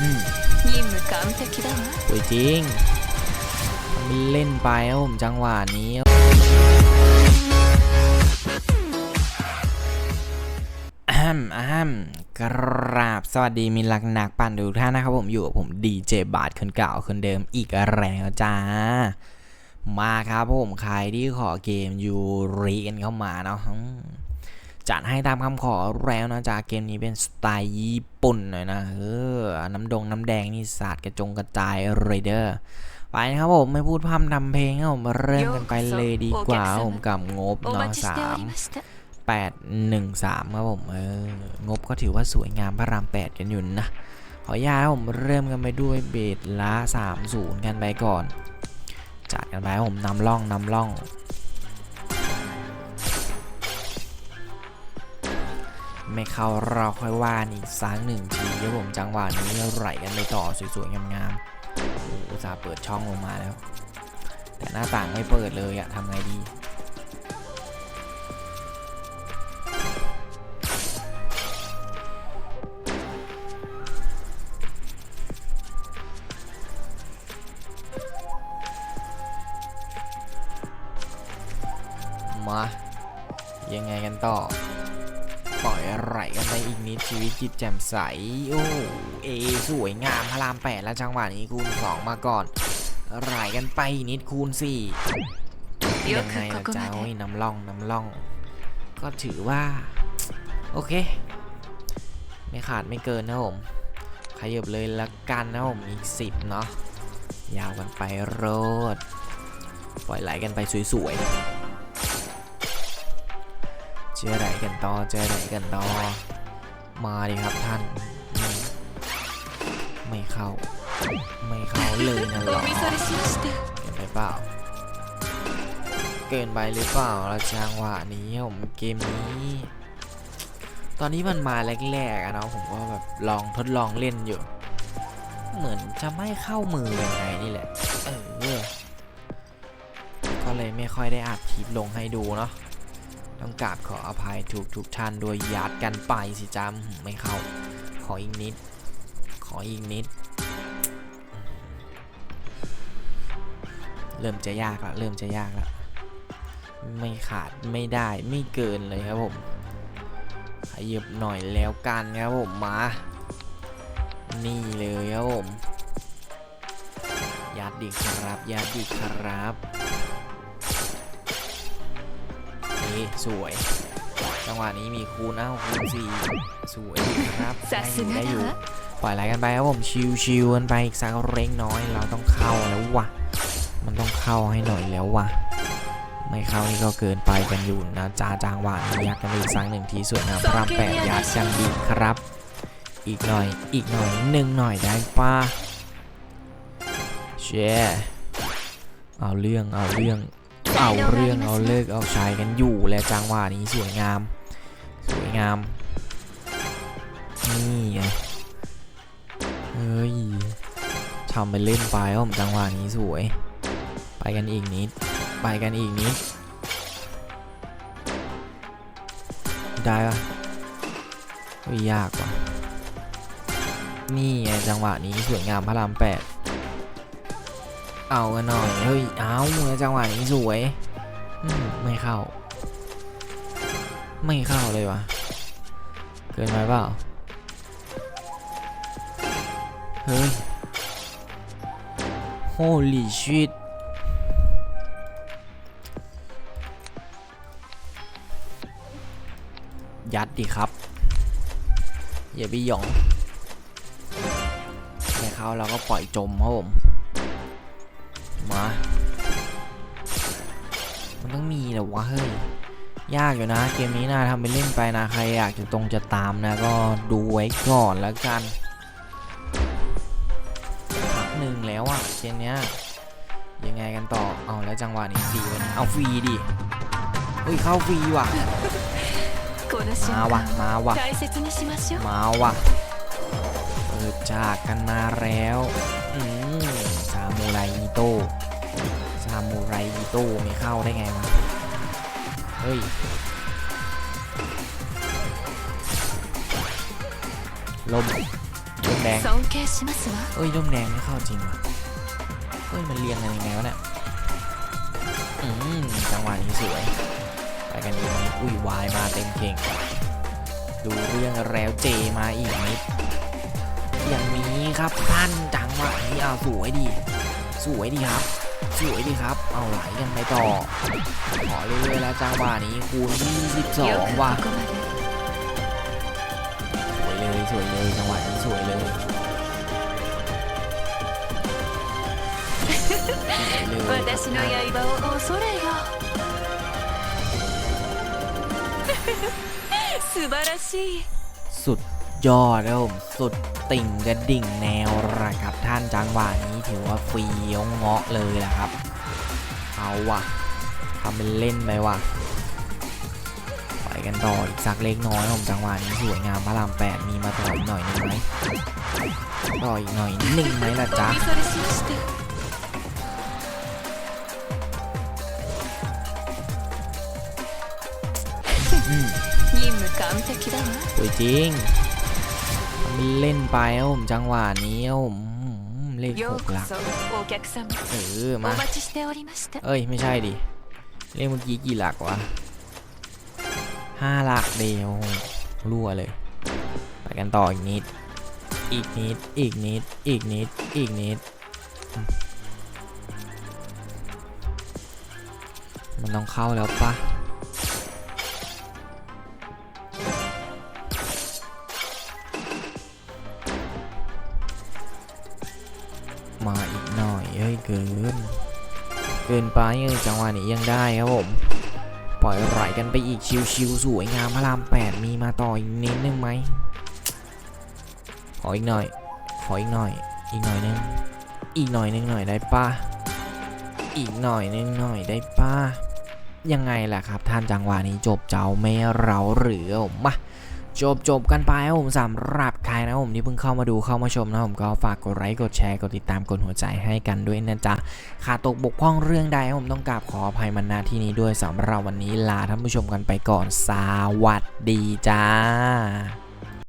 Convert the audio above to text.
อืม 任務完璧だわ สวยจริงทำเป็นเล่นไปครับผมจังหวะนี้อ้มอ้มกราบสวัสดีมิตรรักนักปั่นทุกท่านนะครับผมอยู่กับผมดีเจบาทคนเก่าคนเดิมอีกแล้วจ้า มาครับผมใครที่ขอเกมยูรีกันเข้ามาเนาะอืม จัดให้ตามคำขอแล้วนะจากเกมนี้เป็นสไตล์ญี่ปุ่นหน่อยนะเออน้ำดงน้ำแดงนี่สาดกระจงกระจายเรเดอร์ไปนะครับผมไม่พูดพร่ำทำเพลงครับผมเริ่มกันไปเลยดีกว่าผมกับงบนอะสามแปดหนึ่งสามครับผมเอองบก็ถือว่าสวยงามพระรามแปดกันอยู่นะขอยาผมเริ่มกันไปด้วยเบดละสามศูนย์กันไปก่อน จัดกันไปผมนำล่องนำล่อง ไม่เข้าเราค่อยว่านอีกสักหนึ่งทีครับผมจังหวะนี้ไหลกันไปต่อสวยๆงามๆอุตส่าห์เปิดช่องลงมาแล้ว แต่หน้าต่างไม่เปิดเลยอะทำไงดีมายังไงกันต่อ ปล่อยไหลกันไปอีกนิดชีวิตจิตแจ่มใส โอ้เอสวยงามพระรามแปดแล้วจังหวะนี้คูณสองมาก่อนไหลกันไปนิดคูณสี่ยังไงล่ะจ้าโอ้ยน้ำล่องน้ำล่อง ก็ถือว่า โอเค ไม่ขาดไม่เกินนะผมขยับเลยละกันนะผมอีกสิบเนาะยาวกันไปโรด ปล่อยไหลกันไปสวยๆ เจอไหนกันต่อเจอไหนกันต่อมาดิครับท่านไม่เข้า ไม่เข้าเลยนะหรอเกินไปเปล่า เกินไปหรือเปล่าเราจังหวะนี้ผมเกมนี้ ตอนนี้มันมาแรกๆอะเนาะผมก็แบบลองทดลองเล่นอยู่ เหมือนจะไม่เข้ามือยังไงนี่แหละ เออ ก็เลยไม่ค่อยได้อัดคลิปลงให้ดูเนาะ ต้องกราบขออภัยทุกทุกท่านโดยยัดกันไปสิจำไม่เข้า ขออีกนิด ขออีกนิด เริ่มจะยากละเริ่มจะยากละไม่ขาดไม่ได้ไม่เกินเลยครับผมขยับหน่อยแล้วกันครับผมมา นี่เลยครับผมยัดดีครับยัดดีครับ สวย จังหวะนี้มีคูณนะคูณสี่สวยครับได้อยู่ได้อยู่ปล่อยไหลกันไปครับผมชิวๆกันไปอีกสักเร่งน้อยเราต้องเข้าแล้ววะมันต้องเข้าให้หน่อยแล้ววะไม่เข้านี่ก็เกินไปกันอยู่นะจ้าจางหวะนี้ยักกันอีกสักหนึ่งทีสวยนะพระแปดยาช่างดีครับ อีกหน่อยอีกหน่อยหนึ่งหน่อยได้ป้าเช่เอาเรื่องเอาเรื่อง เอาเรื่องเอาเลิกเอาชายกันอยู่และจังหวะนี้สวยงาม สวยงาม นี่ไงเฮ้ยทำไปเล่นไปครับผมจังหวะนี้สวย ไปกันอีกนิด ไปกันอีกนิด ได้ปะยยากว่ะนี่ไงจังหวะนี้สวยงามพระรามแปด เอากันหน่อยเฮ้ยเอาแล้วจังหวะนี้สวยไม่เข้า ไม่เข้าเลยวะเกินไปเปล่าเฮ้ย holy shit ยัดดิครับ อย่าไปหยองไม่เข้าเราก็ปล่อยจมครับผม วะ มันต้องมีแหละวะเฮ้ย ยากอยู่นะ เกมนี้นะทำไปเล่นไปนะ ใครอยากจะตรงจะตามนะ ก็ดูไว้ก่อนแล้วกันพักหนึ่งแล้วอะเกมเนี้ย ยังไงกันต่อ เอาแล้วจังหวะนี้ฟรีวันเอาฟรีดิเฮ้ยเข้าฟรีว่ะ มาว่ะ มาว่ะ มาว่ะ เปิดากกันมาแล้ว ไรอีโต้ซามูไรอีโต้ไม่เข้าได้ไงวะ เฮ้ย ลม ลมแดงเฮ้ย ลมแดงไม่เข้าจริงวะเฮ้ย มันเรียงกันยังไงวะเนี่ยอืมจังหวะนี้สวยไปกันดีกนิดอุ้ยวายมาเต็มเก่ง ดูเรื่องแล้วเจมาอีกนิดอย่างนี้ครับท่านจังหวะนี้เอาสวยดี สวยดีครับ สวยดีครับ เอาไหลกันไปต่อ ขอเรื่อยๆแล้วจังหวะนี้คูณ よく 22 ว่ะ ここまで สวยเลยสวยเลยจังหวะนี้สวยเลยสวยเลย 私の刃を恐れよ素晴らしい สุด ยอดครับผมสุดติ่งกระดิ่งแนวละครับ ท่านจังหวะนี้ถือว่าฟรีเงาะเลยนะครับ เอาวะทำเป็นเล่นไปว่ะไปกันต่ออีกสักเล็กน้อยผมจังหวะนี้สวยงามพระรามแปดมีมาต่ออีหน่อยหนึงไหมต่อยหน่อยหนึ่งไหมล่ะจ๊ะอืมคุยจริง เล่นไปครับจังหวะนี้ครับเลขหกหลักเออมาเอ้ยไม่ใช่ดิเลขเมื่อกี้กี่หลักวะห้าหลักเดียวรั่วเลยไปกันต่ออีกนิด อีกนิด อีกนิด อีกนิด อีกนิด มันต้องเข้าแล้วปะ มาอีกหน่อยเอ้ยเกิน เกินไปเออจังหวะนี้ยังได้ครับผม ปล่อยไหลกันไปอีกชิวๆสวยงามพระรามแปดมีมาต่ออีกนิดนึงไหมขออีกหน่อย ขออีกหน่อย อีกหน่อยนึง อีกหน่อยนึงหน่อยได้ปะอีกหน่อยนึงหน่อยได้ปะยังไงล่ะครับท่านจังหวะนี้จบเจ้าไม่เราหรือมมาจบจบกันไปครับผมสำหรับ ใครนะผมที่เพิ่งเข้ามาดูเข้ามาชมนะผมก็ฝากกดไลค์กดแชร์กดติดตามกดหัวใจให้กันด้วยนะจ๊ะขาดตกบกพร่องเรื่องใดผมต้องกราบขออภัยมาที่นี้ด้วยสำหรับวันนี้ลาท่านผู้ชมกันไปก่อนสวัสดีจ้า